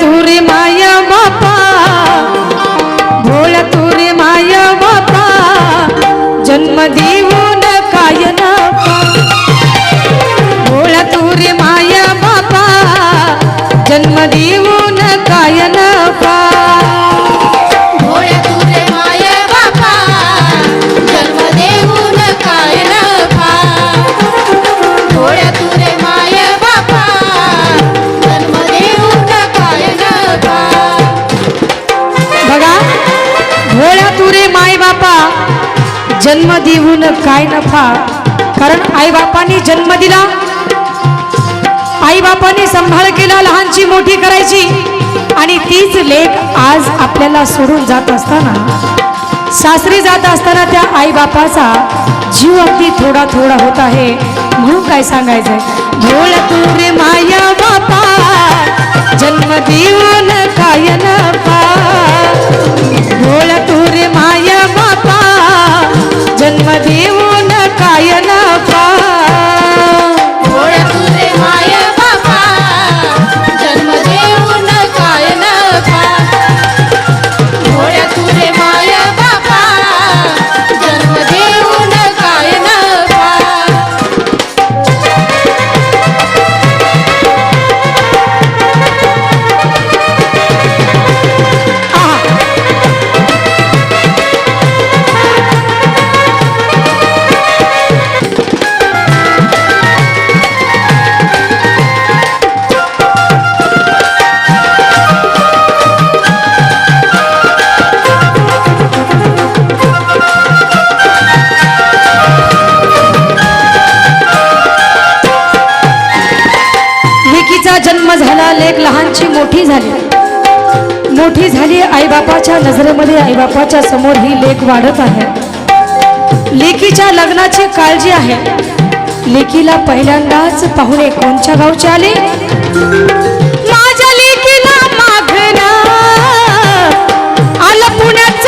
तुरी माय देऊन काय नफा? कारण आई बापांनी जन्म दिला. आई बापांनी संभाळ केला लहानची मोठी करायची. आणि तीच लेख आज आपल्याला सोडून जात असताना सासरी जात असताना त्या आई बापाचा जीव अगदी थोडा थोडा होत आहे. म्हणून काय सांगायचंय? भोळ रे माया बापा जन्म देऊन काय नफा? भोळ तुरे माया बापा जन्म देऊन काय नफा आईबापाच्या नजरेमध्ये आईबापाच्या समोर ही लेख वाढत आहे. लेकीच्या लग्नाची काळजी आहे. लेकीला पहिल्यांदाच पाहुणे कोणच्या गावचे आले? माझ्या लेकीला मागणं आलं पुण्यात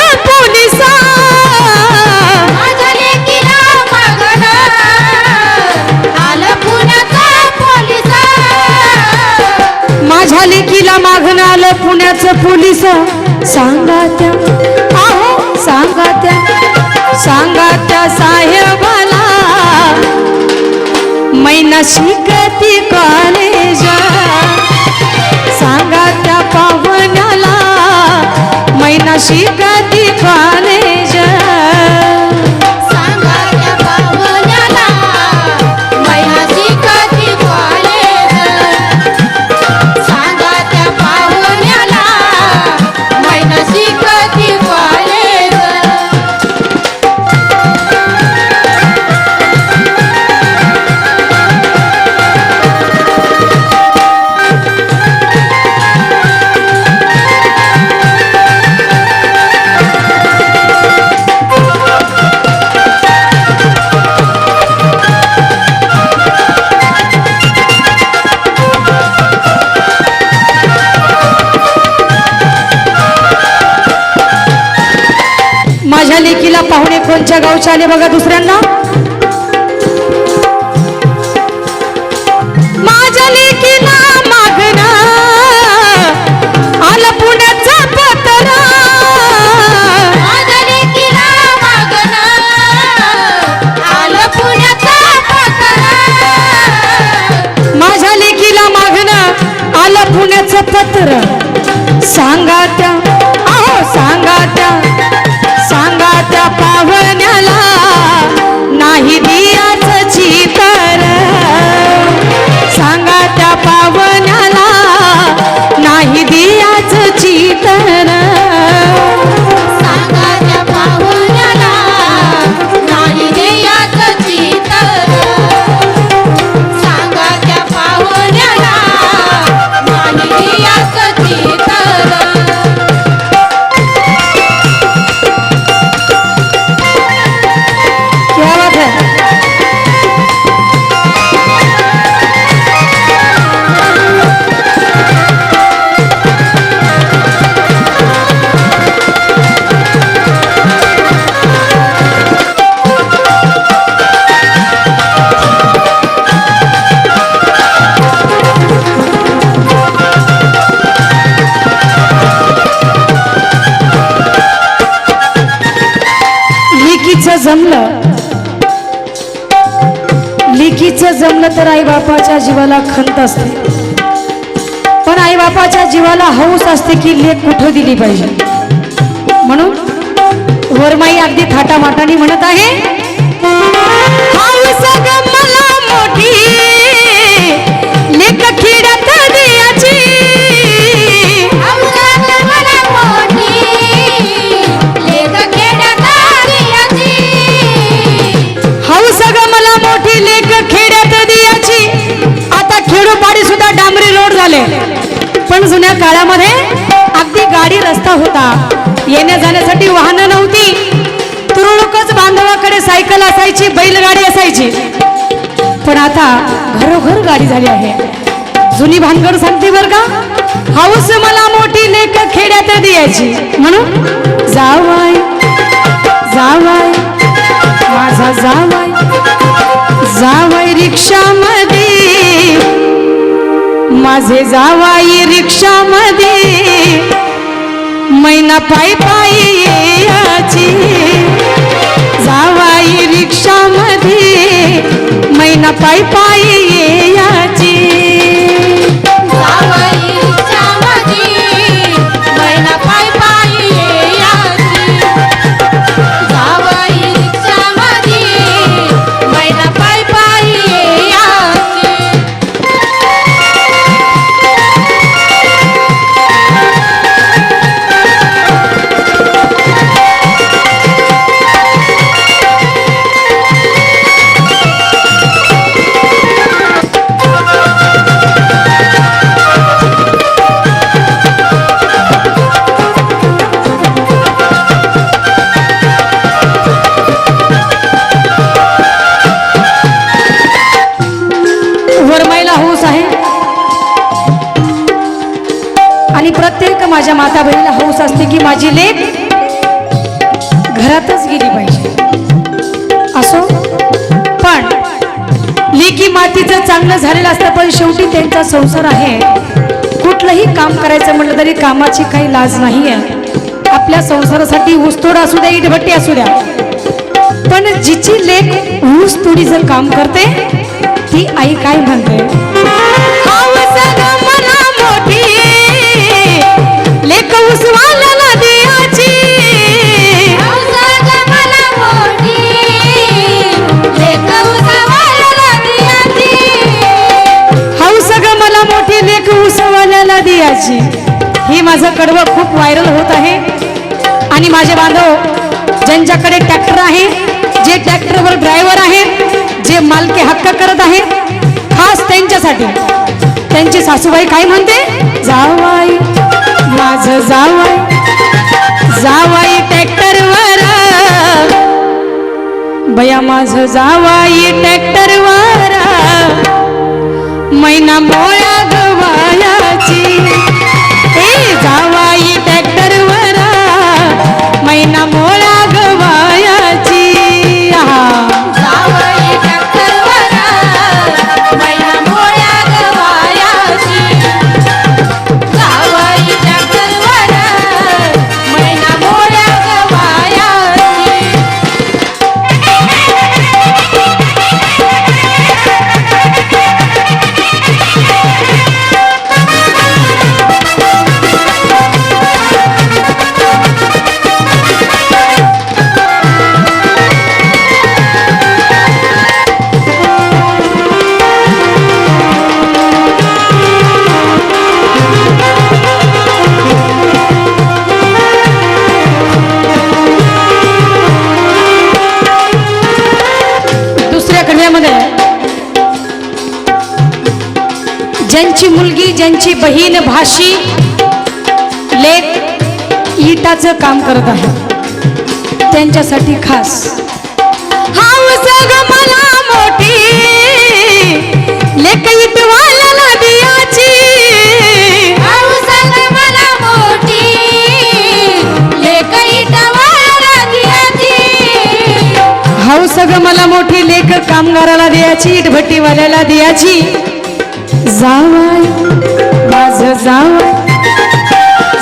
तिला लेकीला मागणं आलं पुण्याचं पोलीस. सांगा त्या आहो सांगा त्या सांगा त्या साहेबाला. मैना शिकती कॉलेज सांगा त्या पाहुण्याला मैना शिकती कॉलेज शौचालय बघा दुसऱ्यांना बापाच्या जीवाला खंत असते. पण आई बापाच्या जीवाला हौस असते की लेख कुठं दिली पाहिजे. म्हणून वरमाई अगदी थाटामाटाने म्हणत आहे मला मोठी डांबरी पण जुन्या काळामध्ये अगदी गाडी रस्ता होता. येण्या जाण्यासाठी वाहनं नव्हती. तुरळकच बांधवाकडे सायकल असायची बैलगाडी असायची. पण आता घरोघर गाडी झाली आहे. जुनी भानगड सांगते बर का? हौस मला मोठी लेख खेड्यात द्यायची. म्हणून जाऊ माझे जावाई रिक्षामध्ये मैना पायी पायी याची. जावाई रिक्षामध्ये मैना पायी पायी असते की माझी लेख घरातच गेली पाहिजे. असो? पण लेकी मातीचं चांगलं झालेलं असतं पण शेवटी त्यांचा संसार आहे. कुठलंही काम करायचं म्हटलं तरी कामाची काही लाज नाही आहे आपल्या संसारासाठी ऊसतोड असू द्या इटभट्टी असू द्या. पण जिची लेख ऊसतोडी जर काम करते ती आई काय म्हणते? लेक ऊसवाल्याला मला हौस ग मला मोठी लेख ही माझं कडवं खूप व्हायरल होत आहे. आणि माझे बांधव ज्यांच्याकडे ट्रॅक्टर आहे जे ट्रॅक्टरवर ड्रायव्हर आहे जे मालके हक्क करत आहे खास त्यांच्यासाठी. त्यांची सासूबाई काय म्हणते? जावाई. माझ जावाई जावाई ट्रॅक्टरवर बया माझ जावाई ट्रॅक्टरवर मैना मोळ्या ज्यांची मुलगी ज्यांची बहीण भाषी लेख इटाचं काम करत आहे. त्यांच्यासाठी खास. हौस सग मला मोठी लेख इटवाल्याला दियाची. मला मोठी, दियाची. मला मोठी लेख कामगाराला द्यायची इटभट्टीवाल्याला द्यायची जावाय माझ जावाय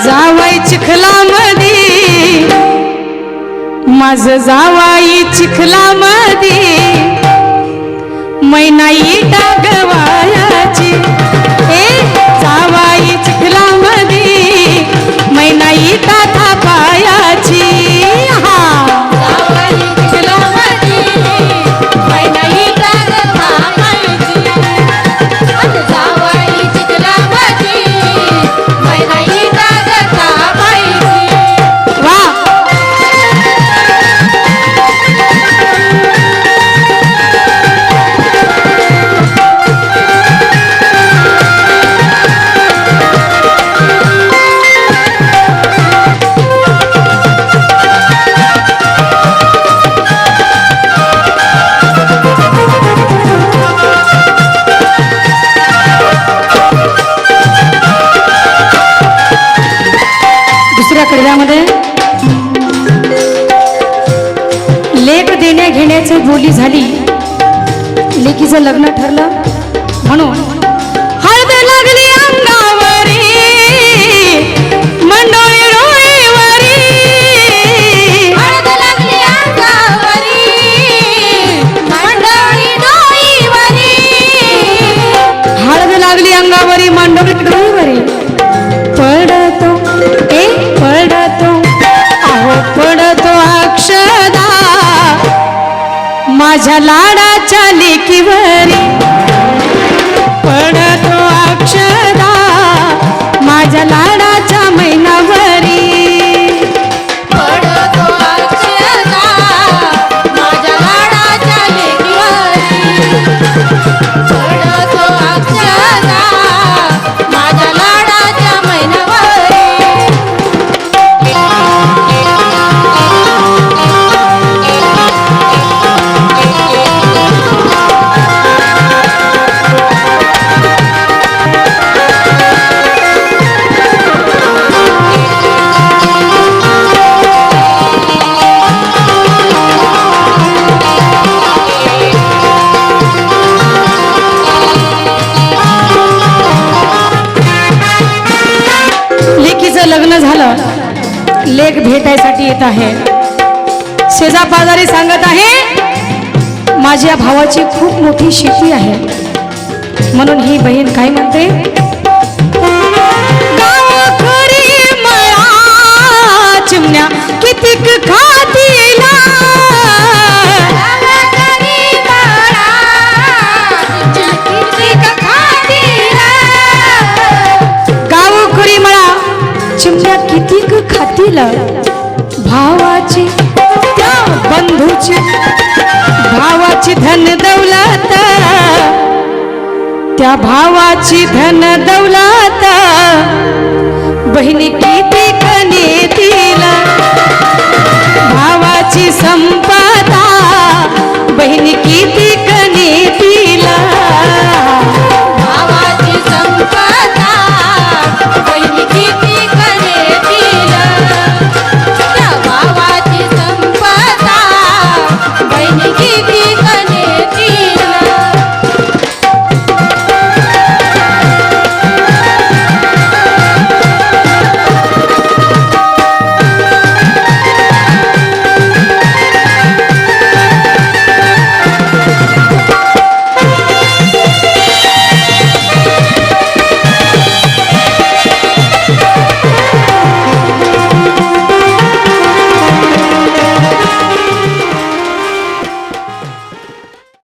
जावाय चिखलामध्ये माझ जावाई चिखलामध्ये मैनाई टागवायाची दुसऱ्या कडव्यामध्ये लेख देण्या घेण्याची बोली झाली. लेकीचं लग्न ठरलं. म्हणून हळद लागली अंगावरी मंडोळी हळद लागली अंगावरी, मंडळी डोळीवरी. माझ्या लाडाच्या लेकीवरी. पडतो अक्षरा माझ्या लाड लेख भेटायसाठी येत आहे. शेजापाजारी सांगत आहे माझ्या भावाची खूप मोठी शेती आहे. म्हणून ही बहीण काय म्हणते? चिमण्या किती खातीला बंधूची भावाची धन दौलत. त्या भावाची धन दौलत. बहिणी